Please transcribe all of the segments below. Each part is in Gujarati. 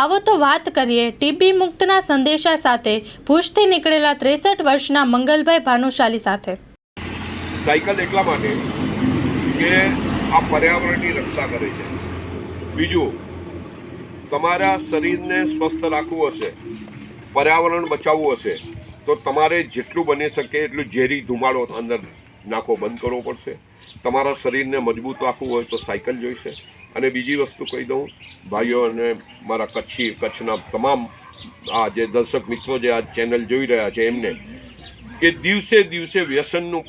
આવો તો વાત કરીએ ટીબી મુક્તના સંદેશા સાથે. ભુજથી નીકળેલા ત્રેસઠ વર્ષના મંગલભાઈ ભાનુશાલી સાથે. સાયકલ એટલા માટે કે આ પર્યાવરણની રક્ષા કરે છે. બીજું, તમારા શરીરને સ્વસ્થ રાખવું હશે, પર્યાવરણ બચાવવું હશે, તો તમારે જેટલું બની શકે એટલું ઝેરી ધુમાડો અંદર નાખો, બંધ કરવો પડશે. તમારા શરીરને મજબૂત રાખવું હોય તો સાયકલ જોઈશે. અને બીજી વસ્તુ કહી દઉં, ભાઈઓ અને મારા કચ્છી, કચ્છના તમામ આ જે દર્શક મિત્રો જે આ ચેનલ જોઈ રહ્યા છે એમને, કે દિવસે દિવસે વ્યસનનું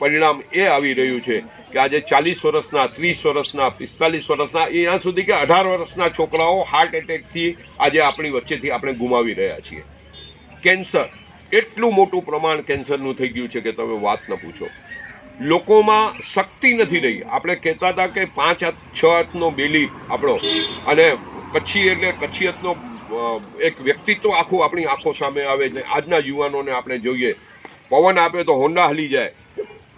પરિણામ એ આવી રહ્યું છે કે આજે ચાલીસ વર્ષના, ત્રીસ વર્ષના, પિસ્તાલીસ વર્ષના, એ ત્યાં સુધી કે અઢાર વર્ષના છોકરાઓ હાર્ટ એટેકથી આજે આપણી વચ્ચેથી આપણે ગુમાવી રહ્યા છીએ. કેન્સર, એટલું મોટું પ્રમાણ કેન્સરનું થઈ ગયું છે કે તમે વાત ન પૂછો. લોકોમાં શક્તિ નથી રહી. આપણે કહેતા હતા કે પાંચ હાથ, છ હાથનો બેલી આપણો. અને કચ્છી એટલે કચ્છિયતનો એક વ્યક્તિત્વ આખું આપણી આંખો સામે આવે છે આજના યુવાનોને આપણે જોઈએ. પવન આપે તો હોન્ડા હલી જાય.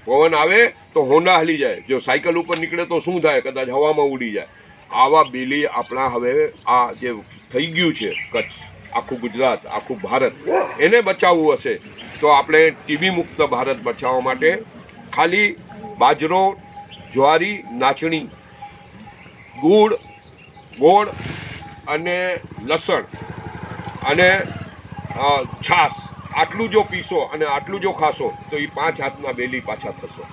પવન આવે તો હોન્ડા હલી જાય. જો સાયકલ ઉપર નીકળે તો શું થાય? કદાચ હવામાં ઉડી જાય. આવા બેલી આપણા હવે આ જે થઈ ગયું છે કચ્છ, આખું ગુજરાત, આખું ભારત, એને બચાવવું હશે. તો આપણે ટીબી મુક્ત ભારત બચાવવા માટે ખાલી બાજરો, જ્વારી, નાચણી, ગુડ, ગોળ અને લસણ અને છાશ. આટલું જો પીશો અને આટલું જો ખાશો તો એ પાંચ હાથના બેલી પાછા થશો.